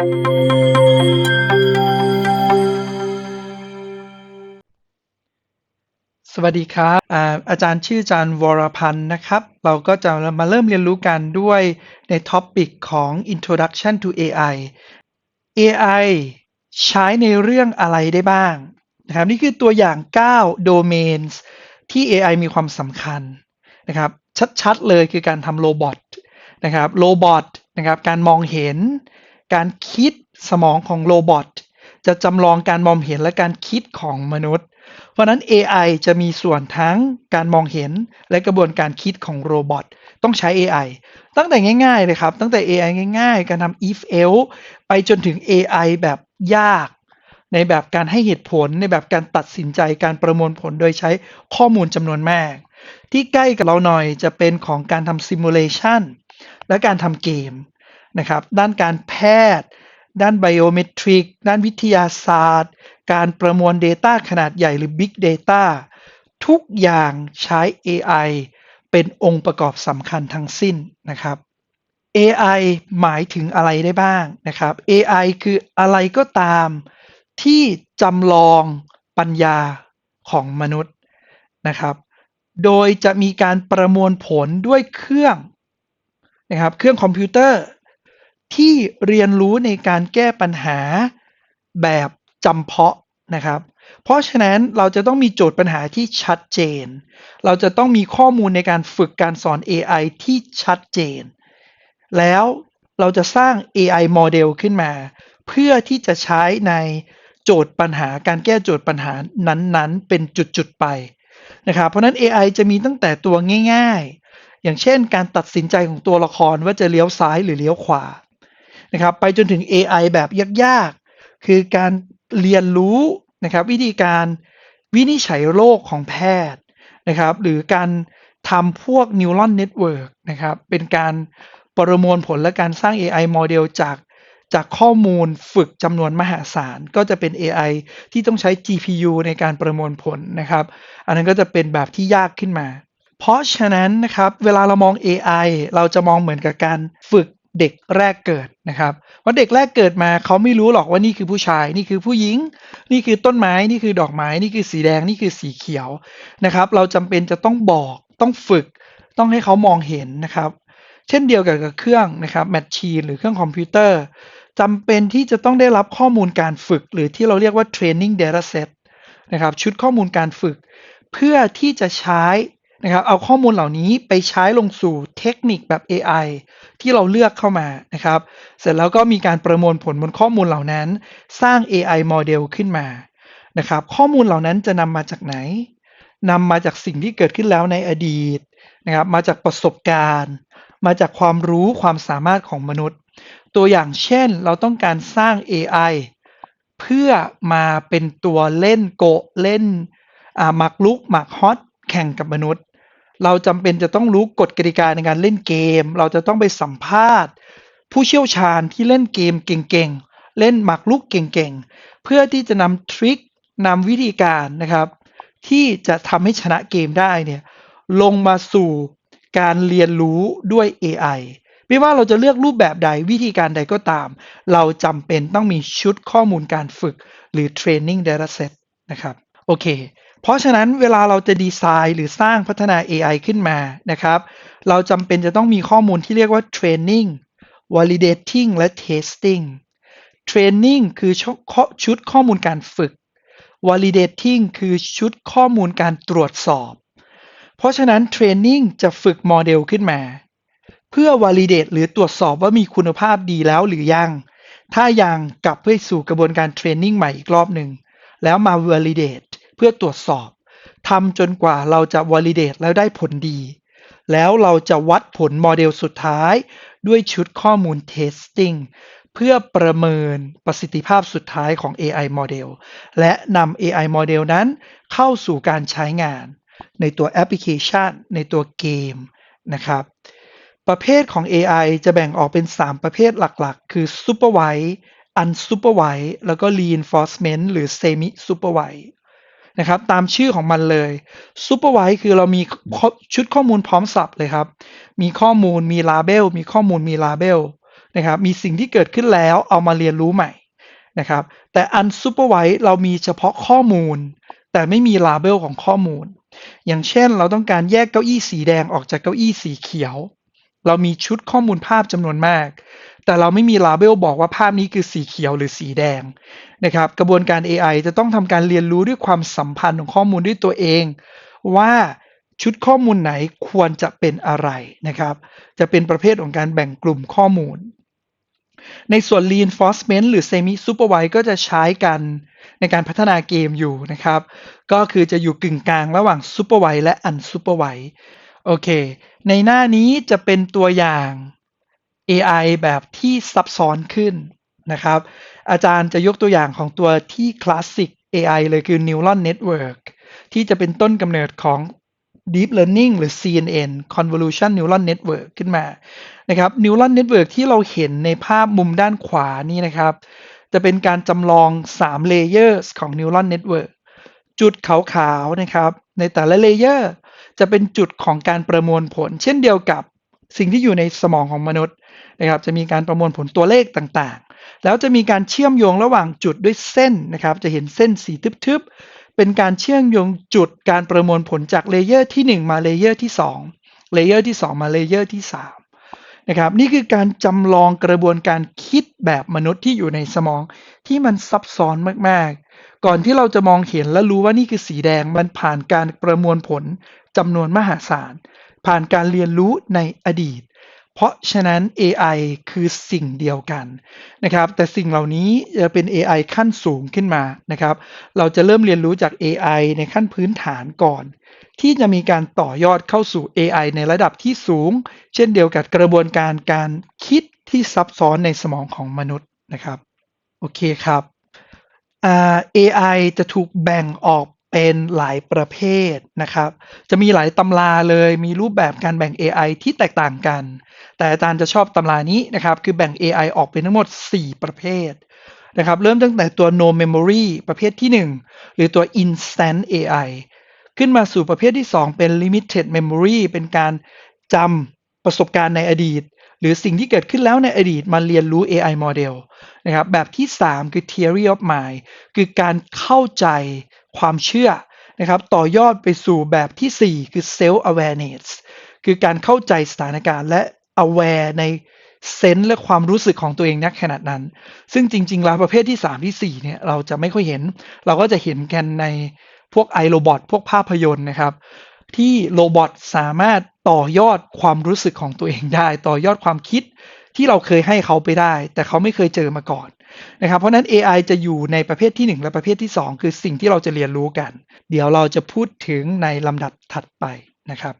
สวัสดีครับอาอาจารย์ชื่ออาจารย์วรพันธ์นะครับ เราก็จะมาเริ่มเรียนรู้กันด้วยในท็อปิกของ Introduction to AI AI ใช้ในเรื่องอะไรได้บ้างนะครับนี่คือตัวอย่าง 9 domains ที่ AI มีความสำคัญนะครับชัดๆเลยคือการทำโรบอทนะครับโรบอทนะครับการมองเห็น การคิดสมองของโรบอทจะจำลองการมองเห็นและการคิดของมนุษย์ เพราะนั้น AI จะมีส่วนทั้งการมองเห็นและกระบวนการคิดของโรบอทต้องใช้ AI ตั้งแต่ง่ายๆเลยครับ ตั้งแต่ AI ง่าย ๆ การทำ if else ไปจนถึง AI แบบยาก ในแบบการให้เหตุผล ในแบบการตัดสินใจการประมวลผลโดยใช้ข้อมูลจำนวนมาก ที่ใกล้กับเราหน่อยจะเป็นของการทำ simulation และการทำเกม นะครับ ด้านการแพทย์ ด้านไบโอเมตริก ด้านวิทยาศาสตร์ การประมวล Data ขนาดใหญ่หรือ Big Data ทุกอย่างใช้ AI เป็นองค์ประกอบสำคัญทั้งสิ้นนะครับ AI หมายถึงอะไรได้บ้างนะครับ AI คืออะไรก็ตามที่จำลองปัญญาของมนุษย์นะครับ โดยจะมีการประมวลผลด้วยเครื่องนะครับ เครื่องคอมพิวเตอร์ ที่เรียนรู้ในการแก้ปัญหาแบบจำเพาะนะครับ เพราะฉะนั้นเราจะต้องมีโจทย์ปัญหาที่ชัดเจน เราจะต้องมีข้อมูลในการฝึกการสอน AI ที่ชัดเจน แล้วเราจะสร้าง AI โมเดลขึ้นมา เพื่อที่จะใช้ในโจทย์ปัญหาการแก้โจทย์ปัญหานั้นๆ เป็นจุดๆไปนะครับ เพราะนั้น AI จะมีตั้งแต่ตัวง่าย ๆ อย่างเช่น การตัดสินใจของตัวละครว่าจะเลี้ยวซ้ายหรือเลี้ยวขวา นะครับไปจนถึง AI แบบยากๆ คือการเรียนรู้นะครับวิธีการวินิจฉัยโรคของแพทย์นะครับหรือการทำพวก neural network นะครับเป็นการประมวลผลและการสร้าง AI โมเดลจากจากข้อมูลฝึกจำนวนมหาศาล ก็จะเป็น AI ที่ต้องใช้ GPU ในการประมวลผลนะครับ อันนั้นก็จะเป็นแบบที่ยากขึ้นมา เพราะฉะนั้นนะครับ เวลาเรามอง AI เราจะมองเหมือนกับการฝึก เด็กแรกเกิดนะครับว่าเด็กแรกเกิดมาเขาไม่รู้หรอกว่านี่คือผู้ชาย นี่คือผู้หญิง นี่คือต้นไม้ นี่คือดอกไม้ นี่คือสีแดง นี่คือสีเขียวนะครับ เราจำเป็นจะต้องบอกต้องฝึก ต้องให้เขามองเห็นนะครับ เช่นเดียวกับกับเครื่องนะครับแมชชีนหรือเครื่องคอมพิวเตอร์จำเป็นที่จะต้องได้รับข้อมูลการฝึก หรือที่เราเรียกว่า training data set นะครับชุดข้อมูลการฝึก เพื่อที่จะใช้ นะครับเอาข้อมูลเหล่านี้ไปใช้ลงสู่เทคนิคแบบ AI ที่เราเลือกเข้ามานะครับ เสร็จแล้วก็มีการประมวลผลบนข้อมูลเหล่านั้น สร้าง AI โมเดลขึ้นมานะครับข้อมูลเหล่านั้นจะนำมาจากไหนนำมาจากสิ่งที่เกิดขึ้นแล้วในอดีตนะครับมาจากประสบการณ์ มาจากความรู้ความสามารถของมนุษย์ ตัวอย่างเช่นเราต้องการสร้าง AI เพื่อมาเป็นตัวเล่นโกเล่นหมากลุกหมากฮอตแข่งกับมนุษย์ เราจำเป็นจะต้องรู้กฎกติกาในการเล่นเกม เราจะต้องไปสัมภาษณ์ ผู้เชี่ยวชาญที่เล่นเกมเก่งๆ เล่นหมากรุกเก่งๆ เพื่อที่จะนำทริคนำวิธีการนะครับ ที่จะทำให้ชนะเกมได้เนี่ยลงมาสู่การเรียนรู้ด้วย AI ไม่ว่าเราจะเลือกรูปแบบใดวิธีการใดก็ตาม เราจำเป็นต้องมีชุดข้อมูลการฝึกหรือ training data set นะครับ โอเค เพราะฉะนั้นเวลาเราจะดีไซน์หรือสร้างพัฒนา AI ขึ้นมานะครับ เราจำเป็นจะต้องมีข้อมูลที่เรียกว่า training validating และ testing training คือชุดข้อมูลการฝึก validating คือชุดข้อมูลการตรวจสอบ เพราะฉะนั้น training จะฝึกโมเดลขึ้นมา เพื่อ validate หรือตรวจสอบว่ามีคุณภาพดีแล้วหรือยัง ถ้ายังกลับไปสู่กระบวนการ training ใหม่อีกรอบหนึ่ง แล้วมา validate พื่อตรวจสอบทำจนกว่าเราจะ validate แล้วได้ผลดี แล้วเราจะวัดผลโมเดลสุดท้ายด้วยชุดข้อมูล testing เพื่อประเมินประสิทธิภาพสุดท้ายของ AI โมเดลและนำ AI โมเดลนั้นเข้าสู่การใช้งาน ในตัวแอปพลิเคชัน ในตัวเกมนะครับ ประเภทของ AI จะแบ่งออกเป็น 3 ประเภทหลักๆ คือ Supervised Unsupervised แล้วก็ Reinforcement หรือ Semi Supervised นะครับตามชื่อของมันเลย Supervise คือเรามีชุดข้อมูลพร้อมสับเลยครับ มีข้อมูลมี label มีข้อมูลมี label นะครับมีสิ่งที่เกิดขึ้นแล้วเอามาเรียนรู้ใหม่นะครับแต่ unsupervised เรามีเฉพาะข้อมูล แต่ไม่มี label ของข้อมูล อย่างเช่นเราต้องการแยกเก้าอี้สีแดงออกจากเก้าอี้สีเขียว เรามีชุดข้อมูลภาพจำนวนมาก แต่เราไม่มี label บอกว่าภาพนี้คือสีเขียวหรือสีแดงนะครับ กระบวนการ AI จะต้องทำการเรียนรู้ด้วยความสัมพันธ์ของข้อมูลด้วยตัวเอง ว่าชุดข้อมูลไหนควรจะเป็นอะไรนะครับ จะเป็นประเภทของการแบ่งกลุ่มข้อมูล ในส่วน reinforcement หรือ semi supervised ก็จะใช้กันในการพัฒนาเกมอยู่นะครับ ก็คือจะอยู่กึ่งกลางระหว่าง supervised และ unsupervised โอเค ในหน้านี้จะเป็นตัวอย่าง AI แบบที่ซับซ้อนขึ้นนะครับ อาจารย์จะยกตัวอย่างของตัวที่คลาสสิก AI เลยคือ Neural Network ที่จะเป็นต้นกำเนิดของ Deep Learning หรือ CNN Convolution Neural Network ขึ้นมานะครับ Neural Network ที่เราเห็นในภาพมุมด้านขวานี่นะครับ จะเป็นการจำลอง 3 Layers ของ Neural Network จุดขาวๆนะครับ ในแต่ละ Layer จะเป็นจุดของการประมวลผล เช่นเดียวกับสิ่งที่อยู่ในสมองของมนุษย์นะครับจะมีการประมวลผลตัวเลขต่างๆ แล้วจะมีการเชื่อมโยงระหว่างจุดด้วยเส้นนะครับ จะเห็นเส้นสีทึบๆ เป็นการเชื่อมโยงจุดการประมวลผลจากเลเยอร์ที่ 1 มาเลเยอร์ที่2เลเยอร์ที่ 2 มาเลเยอร์ที่3นะครับนี่คือการจำลองกระบวนการคิดแบบมนุษย์ที่อยู่ในสมองที่มันซับซ้อนมากๆ ก่อนที่เราจะมองเห็นและรู้ว่านี่คือสีแดงมันผ่านการประมวลผล จำนวนมหาศาล ผ่านการเรียนรู้ในอดีต เพราะฉะนั้น AI คือสิ่งเดียวกันนะครับ แต่สิ่งเหล่านี้จะเป็น AI ขั้นสูงขึ้นมานะครับ เราจะเริ่มเรียนรู้จาก AI ในขั้นพื้นฐานก่อน ที่จะมีการต่อยอดเข้าสู่ AI ในระดับที่สูง เช่นเดียวกับกระบวนการการคิดที่ซับซ้อนในสมองของมนุษย์นะครับ โอเคครับ AI จะถูกแบ่งออก เป็นหลายประเภทนะครับ จะมีหลายตำราเลย มีรูปแบบการแบ่ง AI ที่แตกต่างกัน แต่อาจารย์จะชอบตำรานี้นะครับ คือแบ่ง AI ออกเป็นทั้งหมด 4 ประเภทนะครับ เริ่มตั้งแต่ตัว no memory ประเภทที่ 1 หรือตัว instant AI ขึ้นมาสู่ประเภทที่ 2 เป็น limited memory เป็นการจำประสบการณ์ในอดีต หรือสิ่งที่เกิดขึ้นแล้วในอดีตมาเรียนรู้ AI model นะครับ แบบที่ 3 คือ theory of mind คือการเข้าใจ ความเชื่อนะครับต่อยอดไปสู่แบบทีสี่ 4 คือ self awareness คือการเข้าใจสถานการณ์และ aware ในเซนส์และความรู้สึกของตัวเองณขณะนั้น ซึ่งจริง ๆ แล้วประเภทที่ 3 ที่ 4 เนี่ยเราจะไม่ค่อยเห็น เราก็จะเห็นกันในพวกไอโรบอทพวกภาพยนตร์นะครับ ที่โรบอทสามารถต่อยอดความรู้สึกของตัวเองได้ ต่อยอดความคิดที่เราเคยให้เขาไปได้ แต่เขาไม่เคยเจอมาก่อน นะครับ เพราะนั้น AI จะอยู่ในประเภทที่ 1 และประเภทที่ 2 คือสิ่งที่เราจะเรียนรู้กัน เดี๋ยวเราจะพูดถึงในลำดับถัดไปนะครับ